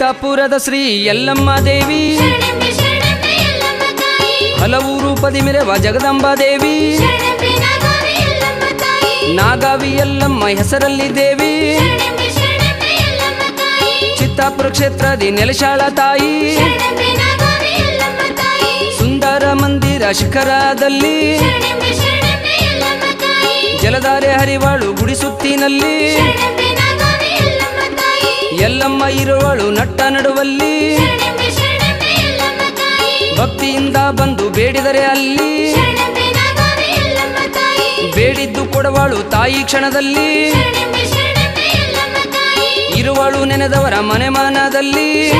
ಚಿತ್ತಾಪುರದ ಶ್ರೀ ಯಲ್ಲಮ್ಮ ದೇವಿ. ಎಲ್ಲಮ್ಮ ತಾಯಿ. ಹಲವು ರೂಪದಿ ಮೆರೆವ ಜಗದಂಬಾ ದೇವಿ. ನಾಗಾವಿ ಎಲ್ಲಮ್ಮ ಯಲ್ಲಮ್ಮ ಹೆಸರಲ್ಲಿ ದೇವಿ. ಚಿತ್ತಾಪುರ ಕ್ಷೇತ್ರದಿ ನೆಲಶಾಳ ತಾಯಿ. ಸುಂದರ ಮಂದಿರ ಶಿಖರದಲ್ಲಿ. ಜಲಧಾರೆ ಹರಿವಾಳು ಗುಡಿ ಎಲ್ಲಮ್ಮ ಇರುವಳು ನಟ್ಟ ನಡುವಲ್ಲಿ. ಭಕ್ತಿಯಿಂದ ಬಂದು ಬೇಡಿದರೆ ಅಲ್ಲಿ. ಬೇಡಿದ್ದು ಕೊಡವಳು ತಾಯಿ ಕ್ಷಣದಲ್ಲಿ. ಇರುವಳು ನೆನೆದವರ ಮನೆ ಮನದಲ್ಲಿ.